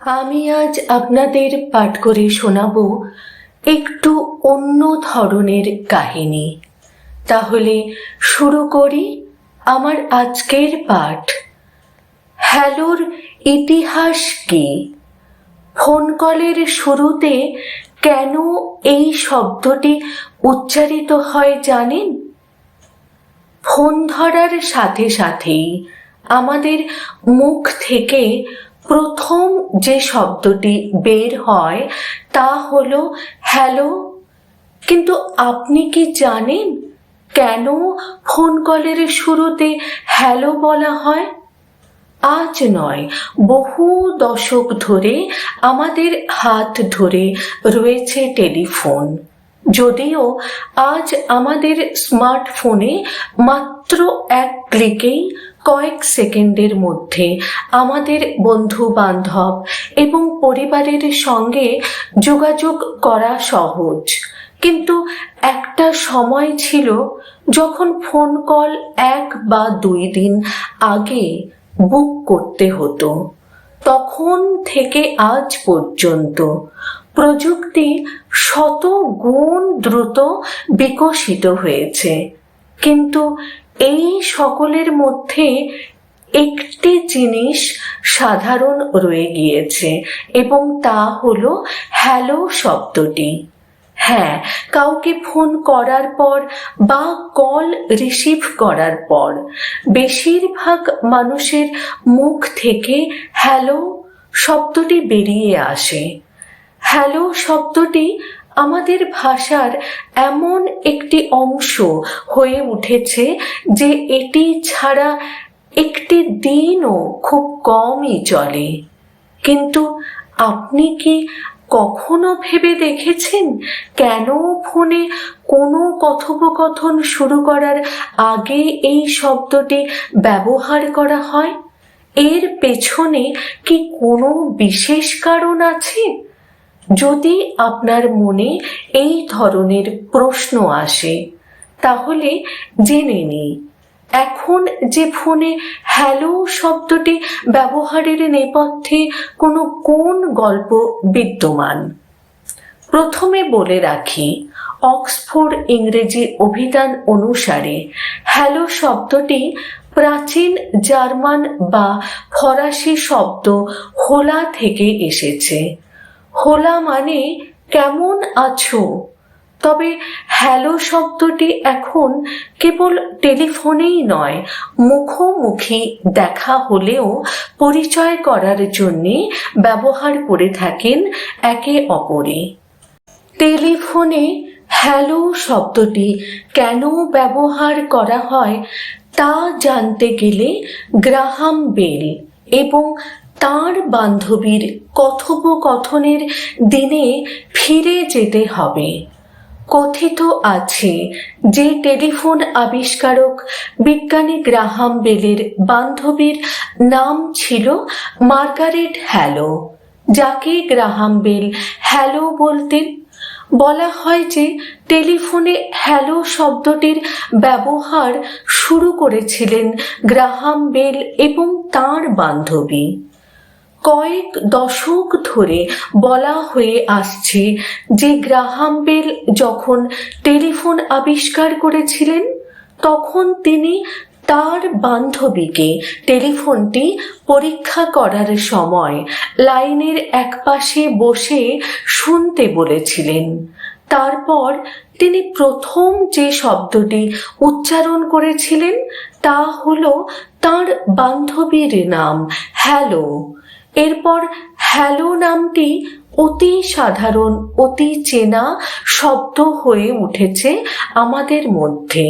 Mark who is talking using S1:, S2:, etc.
S1: আমি আজ আপনাদের পাঠ করে শোনাব একটু অন্য ধরনের কাহিনী। তাহলে শুরু করি আমার আজকের পাঠ। হ্যালোর ইতিহাস কি? ফোন কলের শুরুতে কেন এই শব্দটি উচ্চারিত হয় জানেন? ফোন ধরার সাথে সাথেই আমাদের মুখ থেকে প্রথম যে শব্দটি বের হয় তা হলো হ্যালো। কিন্তু আপনি কি জানেন কেন ফোন কলের শুরুতে হ্যালো বলা হয়? আজ নয়, বহু দশক ধরে আমাদের হাত ধরে রয়েছে টেলিফোন। যদিও আজ আমাদের স্মার্টফোনে মাত্র এক ক্লিকেই কয়েক সেকেন্ডের মধ্যে আমাদের বন্ধু বান্ধব এবং পরিবারের সঙ্গে যোগাযোগ করা সহজ। কিন্তু একটা সময় ছিল যখন ফোন কল এক বা দুই দিন আগে বুক করতে হতো। তখন থেকে আজ পর্যন্ত প্রযুক্তি শত গুণ দ্রুত বিকশিত হয়েছে। কিন্তু এই সকলের মধ্যে একটি জিনিস সাধারণ রয়ে গিয়েছে, এবং তা হলো হ্যালো শব্দটি। হ্যাঁ কাউকে ফোন করার পর বা কল রিসিভ করার পর, বেশিরভাগ মানুষের মুখ থেকে হ্যালো শব্দটি বেরিয়ে আসে। হ্যালো শব্দটি আমাদের ভাষার এমন একটি অংশ হয়ে উঠেছে যে এটি ছাড়া একটি দিনও খুব কমই চলে। কিন্তু আপনি কি কখনো ভেবে দেখেছেন কেন ফোনে কোনো কথোপকথন শুরু করার আগে এই শব্দটি ব্যবহার করা হয়? এর পেছনে কি কোনো বিশেষ কারণ আছে? যদি আপনার মনে এই ধরনের প্রশ্ন আসে, তাহলে জেনে নিই এখন যে ফোনে হ্যালো শব্দটি ব্যবহারের নেপথ্যে কোনো কোন গল্প বিদ্যমান? প্রথমে বলে রাখি, অক্সফোর্ড ইংরেজি অভিধান অনুসারে হ্যালো শব্দটি প্রাচীন জার্মান বা ফরাসি শব্দ হোলা থেকে এসেছে। হোলা মানে কেমন আছো? তবে হ্যালো শব্দটি এখন কেবল টেলিফোনেই নয়, মুখোমুখি দেখা হলেও পরিচয় করার জন্যে ব্যবহার করে থাকেন একে অপরে। টেলিফোনে হ্যালো শব্দটি কেন ব্যবহার করা হয় তা জানতে গেলে গ্রাহাম বেল এবং তার বান্ধবীর কথোপকথনের দিনে ফিরে যেতে হবে। কথিত আছে যে টেলিফোন আবিষ্কারক বিজ্ঞানী গ্রাহাম বেলের বান্ধবীর নাম ছিল মার্গারেট হ্যালো, যাকে গ্রাহাম বেল হ্যালো বলতেন। বলা হয় যে টেলিফোনে হ্যালো শব্দটির ব্যবহার শুরু করেছিলেন গ্রাহাম বেল এবং তার বান্ধবী। কয়েক দশক ধরে বলা হয়ে আসছে যে গ্রাহাম বেল যখন টেলিফোন আবিষ্কার করেছিলেন, তখন তিনি তার বান্ধবীকে টেলিফোনটি পরীক্ষা করার সময় লাইনের একপাশে বসে শুনতে বলেছিলেন। তারপর তিনি প্রথম যে শব্দটি উচ্চারণ করেছিলেন, তা হল তার বান্ধবীর নাম, হ্যালো। এরপর হ্যালো নামটি অতি সাধারণ অতি চেনা শব্দ হয়ে উঠেছে আমাদের মধ্যে।